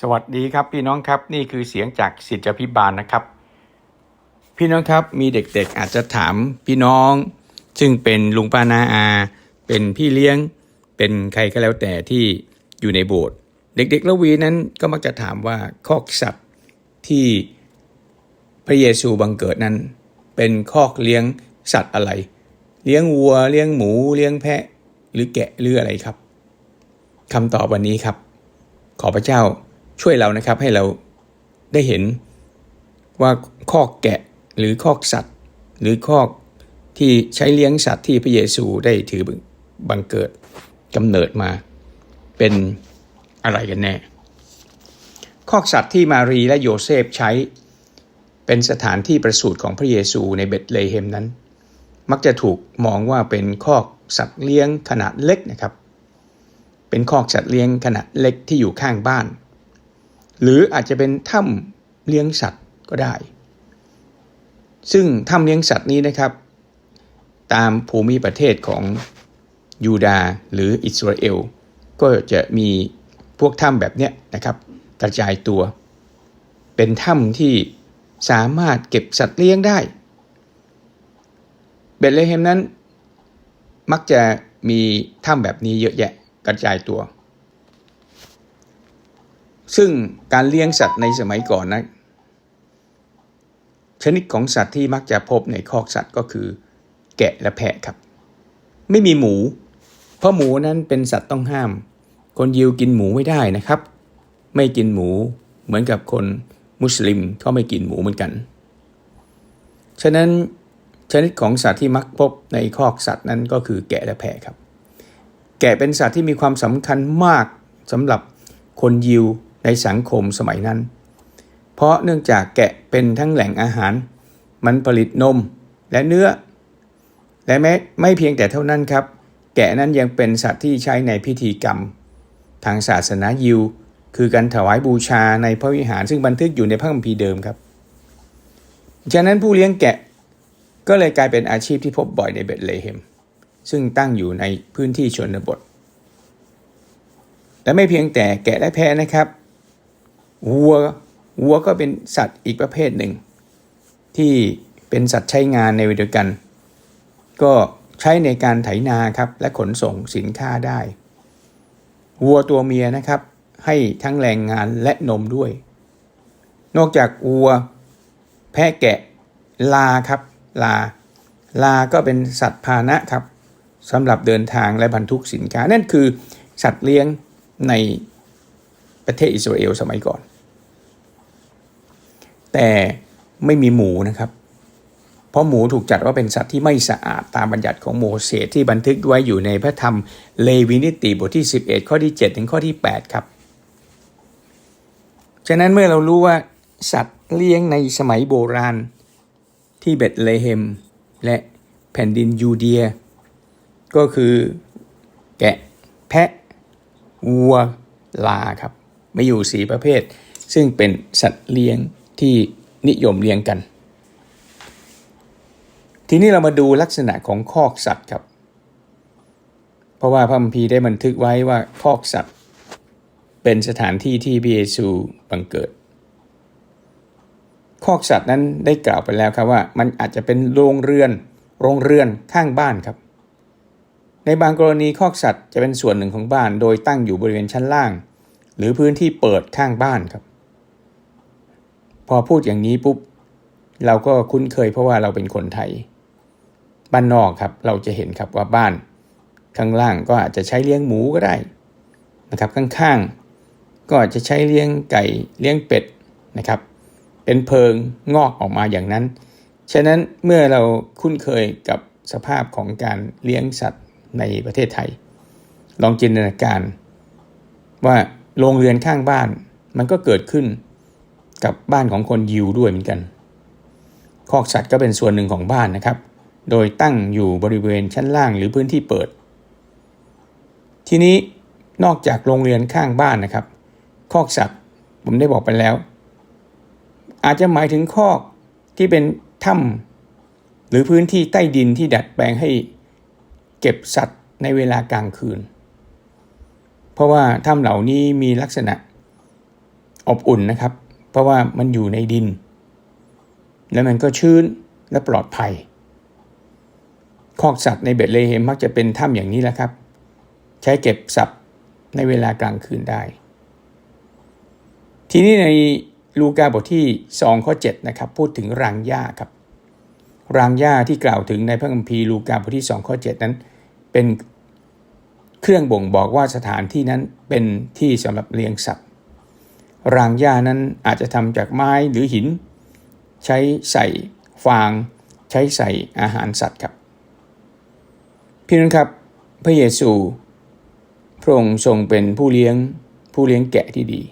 สวัสดีครับพี่น้องครับนี่คือเสียงจากสิทธิพิบาลนะครับ พี่น้องครับมีเด็กๆอาจจะถามพี่น้อง ซึ่งเป็นลุงป้านาอา เป็นพี่เลี้ยง เป็นใครก็แล้วแต่ที่อยู่ในโบสถ์เด็กๆละวีนั้นก็มักจะถามว่าคอกสัตว์ที่พระเยซูบังเกิดนั้น เป็นคอกเลี้ยงสัตว์อะไร เลี้ยงวัวเลี้ยงหมูเลี้ยงแพะหรือแกะหรืออะไรครับคำตอบวันนี้ครับ ขอพระเจ้า ช่วยเรานะครับให้เราได้เห็นว่าคอกแกะหรือคอกสัตว์ หรือคอกที่ใช้เลี้ยงสัตว์ที่พระเยซูได้ถือบังเกิดกำเนิดมา เป็นอะไรกันแน่ คอกสัตว์ที่มารีและโยเซฟใช้ เป็นสถานที่ประสูติของพระเยซูในเบธเลเฮมนั้น มักจะถูกมองว่าเป็นคอกสัตว์เลี้ยงขนาดเล็กนะครับ เป็นคอกสัตว์เลี้ยงขนาดเล็กที่อยู่ข้างบ้าน หรืออาจจะเป็นถ้ำเลี้ยงสัตว์ก็ได้ ซึ่งถ้ำเลี้ยงสัตว์นี้นะครับ ตามภูมิประเทศของยูดาห์หรืออิสราเอล ก็จะมีพวกถ้ำแบบเนี้ยนะครับกระจายตัว เป็นถ้ำที่สามารถเก็บสัตว์เลี้ยงได้ เบธเลเฮมนั้น มักจะมีถ้ำแบบนี้เยอะแยะกระจายตัว ซึ่งการเลี้ยงสัตว์ในสมัยก่อนนะชนิดของสัตว์ที่มักจะพบในคอกสัตว์ก็คือ แกะและแพะครับ ไม่มีหมู เพราะหมูนั้นเป็นสัตว์ต้องห้าม คนยิวกินหมูไม่ได้นะครับ ไม่กินหมูเหมือนกับคนมุสลิมเขาไม่กินหมูเหมือนกัน ฉะนั้นชนิดของสัตว์ที่มักพบในคอกสัตว์นั้นก็คือแกะและแพะครับ แกะเป็นสัตว์ที่มีความสำคัญมากสำหรับคนยิว ในสังคมสมัยนั้น เพราะเนื่องจากแกะเป็นทั้งแหล่งอาหาร มันผลิตนมและเนื้อ และแม้ไม่เพียงแต่เท่านั้นครับ แกะนั้นยังเป็นสัตว์ที่ใช้ในพิธีกรรม ทางศาสนายิว คือการถวายบูชาในพระวิหารซึ่งบันทึกอยู่ในพระคัมภีร์เดิมครับ ฉะนั้นผู้เลี้ยงแกะก็เลยกลายเป็นอาชีพที่พบบ่อยในเบธเลเฮม ซึ่งตั้งอยู่ในพื้นที่ชนบท และไม่เพียงแต่แกะและแพะนะครับ วัววัวก็เป็นสัตว์อีกประเภทหนึ่ง ที่เป็นสัตว์ใช้งานในเวลาเดียวกัน ก็ใช้ในการไถนาครับและขนส่งสินค้าได้วัวตัวเมียนะครับ ให้ทั้งแรงงานและนมด้วย นอกจากวัว แพะแกะ ลาครับ ลา ลาก็เป็นสัตว์พาหนะครับสำหรับเดินทางและบรรทุกสินค้า นั่นคือสัตว์เลี้ยงในประเทศอิสราเอลสมัยก่อน แต่ไม่มีหมูนะครับ เพราะหมูถูกจัดว่าเป็นสัตว์ที่ไม่สะอาดตามบัญญัติของโมเสสที่บันทึกไว้อยู่ในพระธรรมเลวีนิติบทที่ 11 ข้อที่7ถึงข้อที่ 8 ครับ ฉะนั้นเมื่อเรารู้ว่าสัตว์เลี้ยงในสมัยโบราณที่เบธเลเฮม และแผ่นดินยูเดีย ก็คือแกะแพะวัวลาครับ ไม่อยู่สีประเภท ซึ่งเป็นสัตว์เลี้ยง ที่นิยมเลี้ยงกัน ทีนี้เรามาดูลักษณะของคอกสัตว์ครับ เพราะว่าพระมภีได้บันทึกไว้ว่าคอกสัตว์ เป็นสถานที่ที่พระเยซูบังเกิด คอกสัตว์นั้นได้กล่าวไปแล้วครับว่า มันอาจจะเป็นโรงเรือน โรงเรือนข้างบ้านครับ ในบางกรณีคอกสัตว์จะเป็นส่วนหนึ่งของบ้าน โดยตั้งอยู่บริเวณชั้นล่าง หรือพื้นที่เปิดข้างบ้านครับ พอพูดอย่างนี้ปุ๊บเราก็คุ้นเคยเพราะว่าเราเป็นคนไทย บ้านนอกครับเราจะเห็นครับว่าบ้าน ข้างล่างก็อาจจะใช้เลี้ยงหมูก็ได้นะครับข้างๆ ก็อาจจะใช้เลี้ยงไก่เลี้ยงเป็ดนะครับ เป็นเพิงงอกออกมาอย่างนั้น ฉะนั้นเมื่อเราคุ้นเคยกับสภาพของการเลี้ยงสัตว์ในประเทศไทย ลองจินตนาการ ว่าโรงเรือนข้างบ้านมันก็เกิดขึ้น กับบ้านของคนยิวด้วยเหมือนกัน คอกสัตว์ก็เป็นส่วนหนึ่งของบ้านนะครับ โดยตั้งอยู่บริเวณชั้นล่างหรือพื้นที่เปิด ทีนี้นอกจากโรงเรือนข้างบ้านนะครับ คอกสัตว์ผมได้บอกไปแล้ว อาจจะหมายถึงคอกที่เป็นถ้ำหรือพื้นที่ใต้ดินที่ดัดแปลงให้เก็บสัตว์ในเวลากลางคืน เพราะว่าถ้ำเหล่านี้มีลักษณะอบอุ่นนะครับ เพราะว่ามันอยู่ในดิน แล้วมันก็ชื้นและปลอดภัย คอกสัตว์ในเบตเลเฮมมักจะเป็นถ้ำอย่างนี้แหละครับ ใช้เก็บสัตว์ในเวลากลางคืนได้ ทีนี้ในลูกาบทที่2ข้อ7นะครับพูดถึงรางหญ้าครับ รางหญ้าที่กล่าวถึงในพระคัมภีร์ลูกาบทที่2ข้อ7นั้น เป็นเครื่องบ่งบอกว่าสถานที่นั้นเป็นที่สำหรับเลี้ยงสัตว์ รางหญ้านั้นอาจจะทำจากไม้หรือหิน ใช้ใส่ฟาง ใช้ใส่อาหารสัตว์ครับพี่น้องครับพระเยซูพระองค์ทรงเป็นผู้เลี้ยงผู้เลี้ยงแกะที่ดี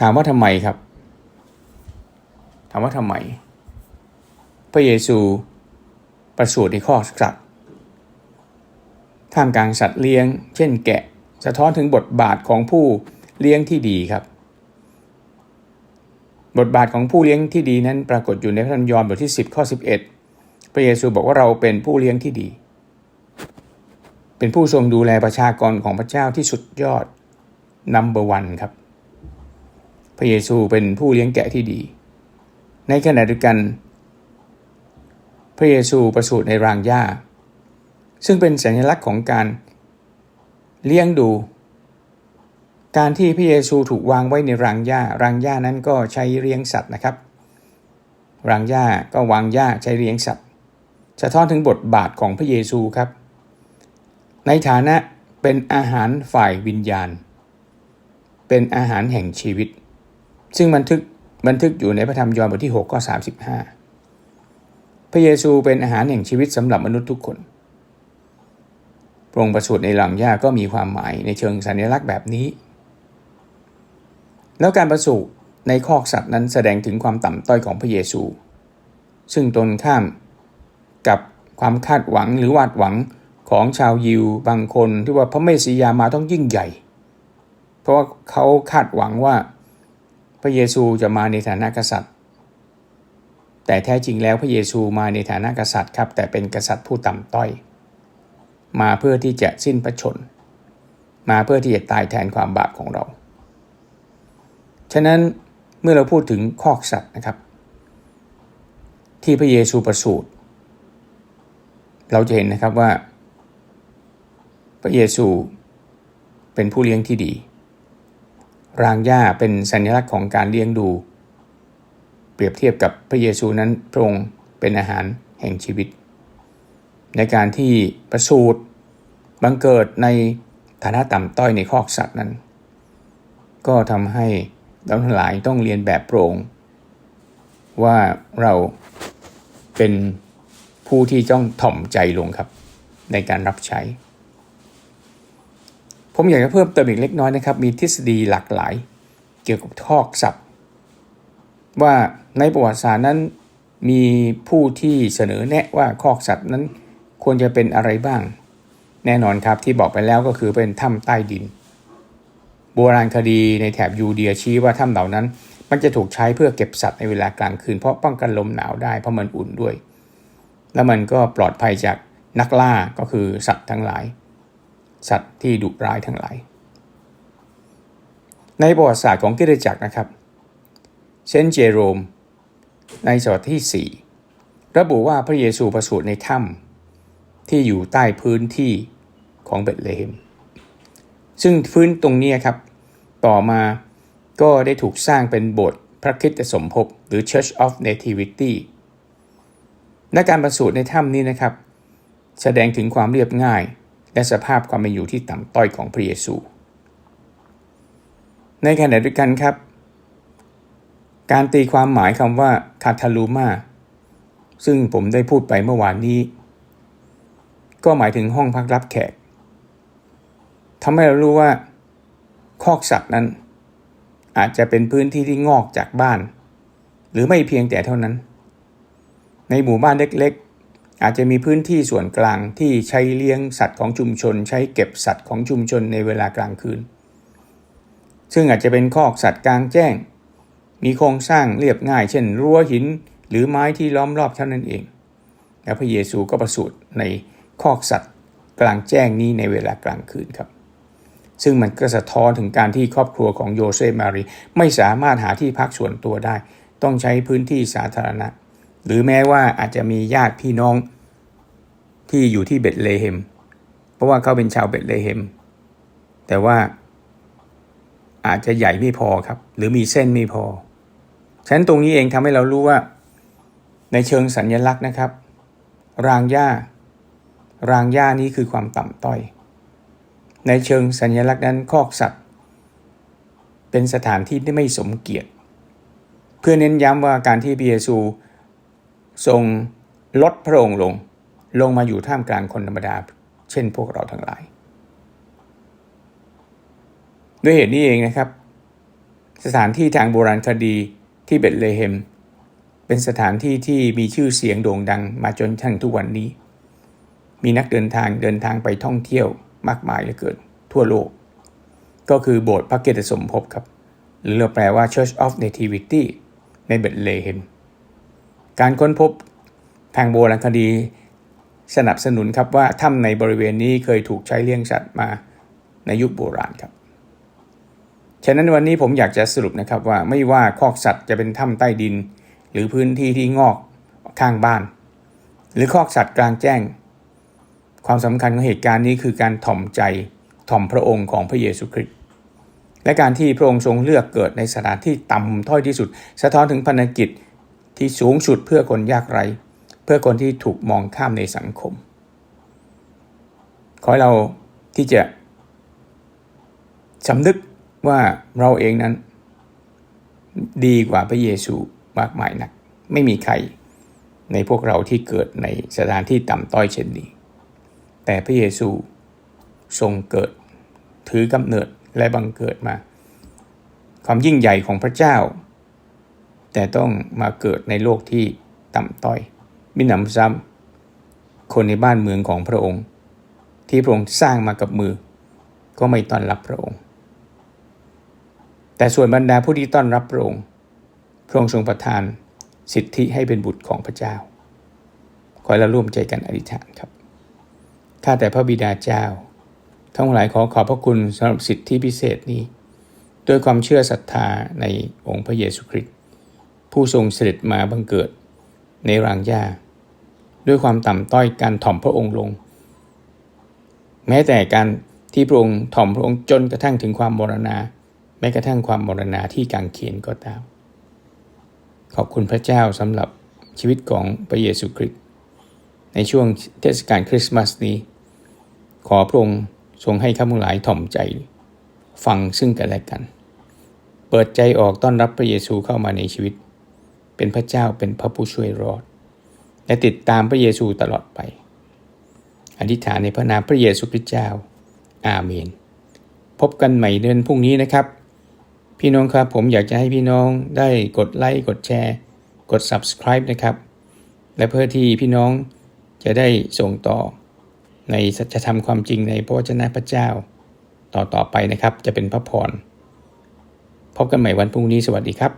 ถามว่าทำไมครับ ถามว่าทำไม พระเยซูประสูติในข้อสัตว์ท่ามกลางสัตว์เลี้ยง เช่นแกะ สะท้อนถึงบทบาทของผู้ เลี้ยงที่ดีครับ บทบาทของผู้เลี้ยงที่ดีนั้นปรากฏอยู่ในพระธรรมยอห์นบทที่ 10 ข้อ 11 พระเยซูบอกว่าเราเป็นผู้เลี้ยงที่ดี เป็นผู้ทรงดูแลประชากรของพระเจ้าที่สุดยอดนัมเบอร์วันครับ พระเยซูเป็นผู้เลี้ยงแกะที่ดี ในขณะเดียวกัน พระเยซูประสูติในรางหญ้า ซึ่งเป็นสัญลักษณ์ของการเลี้ยงดู การที่พระเยซูถูกวางไว้ในรางหญ้ารางหญ้านั้นก็ใช้เลี้ยงสัตว์นะครับ รางหญ้าก็วางหญ้าใช้เลี้ยงสัตว์ สะท้อนถึงบทบาทของพระเยซูครับ ในฐานะเป็นอาหารฝ่ายวิญญาณ เป็นอาหารแห่งชีวิต ซึ่งบันทึกบันทึกอยู่ในพระธรรมยอห์นบทที่6ข้อ35 พระเยซูเป็นอาหารแห่งชีวิตสำหรับมนุษย์ทุกคนพระองค์ประสูติในหลังหญ้าก็มีความหมายในเชิงสัญลักษณ์แบบนี้ แล้วการประสูติในคอกสัตว์นั้นแสดงถึงความต่ำต้อยของพระเยซู ซึ่งตรงข้ามกับความคาดหวังหรือวาดหวังของชาวยิวบางคนที่ว่าพระเมสสิยามาต้องยิ่งใหญ่ เพราะว่าเขาคาดหวังว่าพระเยซูจะมาในฐานะกษัตริย์ แต่แท้จริงแล้วพระเยซูมาในฐานะกษัตริย์ครับ แต่เป็นกษัตริย์ผู้ต่ำต้อย มาเพื่อที่จะสิ้นพระชน มาเพื่อที่จะตายแทนความบาปของเรา ฉะนั้นเมื่อเราพูดถึงคอกสัตว์นะครับ ที่พระเยซูประสูติเราจะเห็นนะครับว่า พระเยซูเป็นผู้เลี้ยงที่ดี รางหญ้าเป็นสัญลักษณ์ของการเลี้ยงดู เปรียบเทียบกับพระเยซูนั้นพระองค์เป็นอาหารแห่งชีวิต ในการที่ประสูติบังเกิดในฐานะต่ำต้อยในคอกสัตว์นั้น ก็ทำให้ เราทั้งหลายต้องเรียนแบบโปร่งว่าเราเป็นผู้ที่ต้องถ่อมใจลงครับ ในการรับใช้ ผมอยากจะเพิ่มเติมอีกเล็กน้อยนะครับ มีทฤษฎีหลากหลาย เกี่ยวกับทอกสัตว์ว่าในประวัติศาสตร์นั้นมีผู้ที่เสนอแนะว่าคอกสัตว์นั้นควรจะเป็นอะไรบ้าง แน่นอนครับที่บอกไปแล้วก็คือเป็นถ้ำใต้ดิน โบราณคดีในแถบยูเดียชี้ว่าถ้ำเหล่านั้น มันจะถูกใช้เพื่อเก็บสัตว์ในเวลากลางคืน เพราะป้องกันลมหนาวได้เพราะมันอุ่นด้วย แล้วมันก็ปลอดภัยจากนักล่าก็คือสัตว์ทั้งหลาย สัตว์ที่ดุร้ายทั้งหลาย ในประวัติศาสตร์ของกิจจักรนะครับเซนเจโรม ในศตวรรษที่ 4 ระบุว่าพระเยซูประสูติในถ้ำที่อยู่ใต้พื้นที่ของเบตเลเฮม ซึ่งพื้นตรงนี้ครับ ต่อมาก็ได้ถูกสร้างเป็นโบสถ์พระคริสตสมภพหรือ Church of Nativity และการประสูติในถ้ำนี้นะครับ แสดงถึงความเรียบง่าย และสภาพความเป็นอยู่ที่ต่ำต้อยของพระเยซู ในขณะเดียวกันครับ การตีความหมายคำว่าคาทาลูมาซึ่งผมได้พูดไปเมื่อวานนี้ ก็หมายถึงห้องพักรับแขก ทำให้เรารู้ว่า คอกสัตว์นั้น อาจจะเป็นพื้นที่ที่งอกจากบ้าน หรือไม่เพียงแต่เท่านั้น ในหมู่บ้านเล็กๆ อาจจะมีพื้นที่ส่วนกลางที่ใช้เลี้ยงสัตว์ของชุมชน ใช้เก็บสัตว์ของชุมชนในเวลากลางคืน ซึ่งอาจจะเป็นคอกสัตว์กลางแจ้ง มีโครงสร้างเรียบง่าย เช่น รั้วหินหรือไม้ที่ล้อมรอบเท่านั้นเองแล้วพระเยซูก็ประสูติในคอกสัตว์กลางแจ้งนี้ในเวลากลางคืนครับ ซึ่งมันก็สะท้อนถึงการที่ครอบครัวของโยเซฟมารีไม่สามารถหาที่พักส่วนตัวได้ ต้องใช้พื้นที่สาธารณะ หรือแม้ว่าอาจจะมีญาติพี่น้องที่อยู่ที่เบตเลเฮม เพราะว่าเขาเป็นชาวเบตเลเฮม แต่ว่าอาจจะใหญ่ไม่พอครับ หรือมีเส้นไม่พอฉะนั้นตรงนี้เองทำให้เรารู้ว่า ในเชิงสัญญลักษณ์นะครับ รางหญ้ารางหญ้านี้คือความต่ำต้อย ในเชิงสัญลักษณ์นั้นคอกสัตว์ เป็นสถานที่ที่ไม่สมเกียรติ เพื่อเน้นย้ำว่าการที่พระเยซูทรงลดพระองค์ลง ลงมาอยู่ท่ามกลางคนธรรมดา เช่นพวกเราทั้งหลาย ด้วยเหตุนี้เองนะครับ สถานที่ทางโบราณคดีที่เบตเลเฮม เป็นสถานที่ที่มีชื่อเสียงโด่งดังมาจนถึงทุกวันนี้ มีนักเดินทางเดินทางไปท่องเที่ยว มากมายเหลือเกินทั่วโลก ก็คือโบสถ์พระเกตสมภพครับ หรือเราแปลว่า Church of Nativity ในเบตเลเฮมการค้นพบทางโบราณคดีสนับสนุนครับว่าถ้ำในบริเวณนี้เคยถูกใช้เลี้ยงสัตว์มาในยุคโบราณครับ ฉะนั้นวันนี้ผมอยากจะสรุปนะครับว่าไม่ว่าคอกสัตว์จะเป็นถ้ำใต้ดิน หรือพื้นที่ที่งอกข้างบ้าน หรือคอกสัตว์กลางแจ้ง ความสำคัญของเหตุการณ์นี้คือการถ่อมใจถ่อมพระองค์ของพระเยซูคริสต์และการที่พระองค์ทรงเลือกเกิดในสถานที่ต่ำถ้อยที่สุด สะท้อนถึงพันธกิจที่สูงสุดเพื่อคนยากไร้ เพื่อคนที่ถูกมองข้ามในสังคม ขอให้เราที่จะสำนึกว่าเราเองนั้น ดีกว่าพระเยซูมากมายนัก ไม่มีใครในพวกเราที่เกิดในสถานที่ต่ำต้อยเช่นนี้ แต่พระเยซูทรงเกิด ถือกำเนิดและบังเกิดมา ความยิ่งใหญ่ของพระเจ้า แต่ต้องมาเกิดในโลกที่ต่ำต้อยมิหนำซ้ำคนในบ้านเมืองของพระองค์ ที่พระองค์สร้างมากับมือ ก็ไม่ต้อนรับพระองค์ แต่ส่วนบรรดาผู้ที่ต้อนรับพระองค์ พระองค์ทรงประทานสิทธิให้เป็นบุตรของพระเจ้า ขอเราร่วมใจกันอธิษฐานครับ ข้าแต่พระบิดาเจ้า ทั้งหลายขอขอบพระคุณสำหรับสิทธิพิเศษนี้ ด้วยความเชื่อศรัทธาในองค์พระเยซูคริสต์ผู้ทรงเสด็จมาบังเกิดในรางหญ้า ด้วยความต่ำต้อยการถ่อมพระองค์ลง แม้แต่การที่พระองค์ถ่อมพระองค์จนกระทั่งถึงความมรณา แม้กระทั่งความมรณาที่กางเขนก็ตาม ขอบคุณพระเจ้าสำหรับชีวิตของพระเยซูคริสต์ในช่วงเทศกาลคริสต์มาสนี้ ขอพระองค์ทรงให้ข้าพเจ้าหลายถ่อมใจ ฟังซึ่งกันและกัน เปิดใจออกต้อนรับพระเยซูเข้ามาในชีวิต เป็นพระเจ้าเป็นพระผู้ช่วยรอด และติดตามพระเยซูตลอดไป อธิษฐานในพระนามพระเยซูคริสต์เจ้า อาเมน พบกันใหม่เดือนพรุ่งนี้นะครับ พี่น้องครับผมอยากจะให้พี่น้องได้กดไลค์กดแชร์ กด subscribe นะครับ และเพื่อที่พี่น้องจะได้ส่งต่อ ในสัจธรรมความจริงในพระวจนะพระเจ้า ต่อต่อไปนะครับจะเป็นพระพรพบกันใหม่วันพรุ่งนี้สวัสดีครับ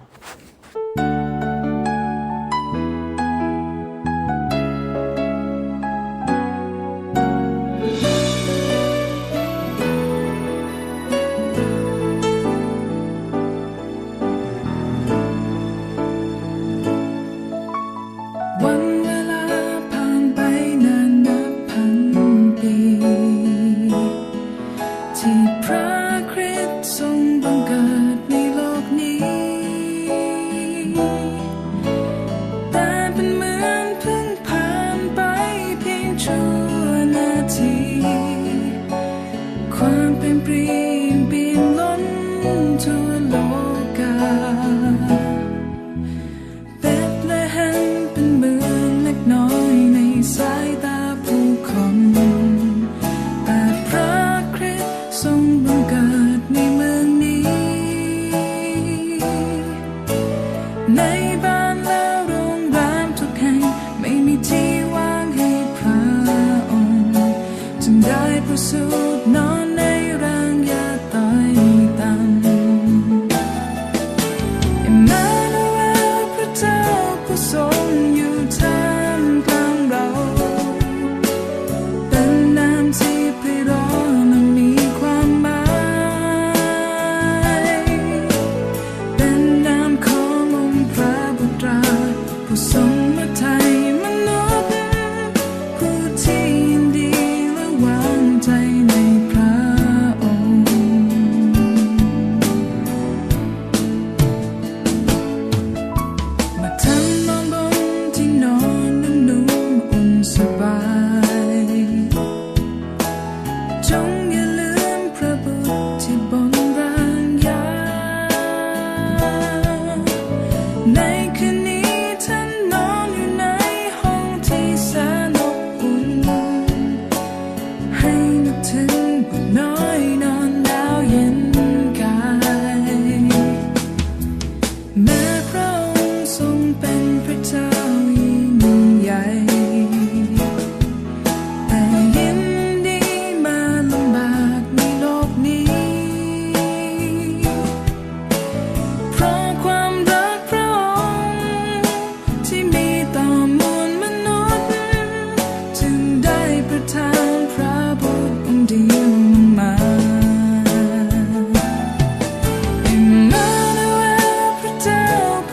soon.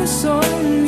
focus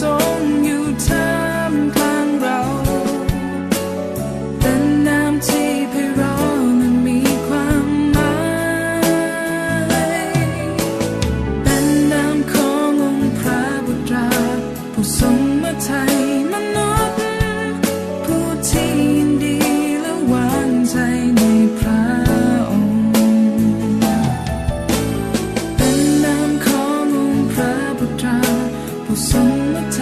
ทรงอเป็นน้ำที่ให้เรานั้นมีความหมายเป็นน้ำขององค์พระบุตราผู้ทมาไยมนุษย์ผู้ที่ดีและวางใจในพระองค์เป็นน้ำขององค์พระบุตรา summertime.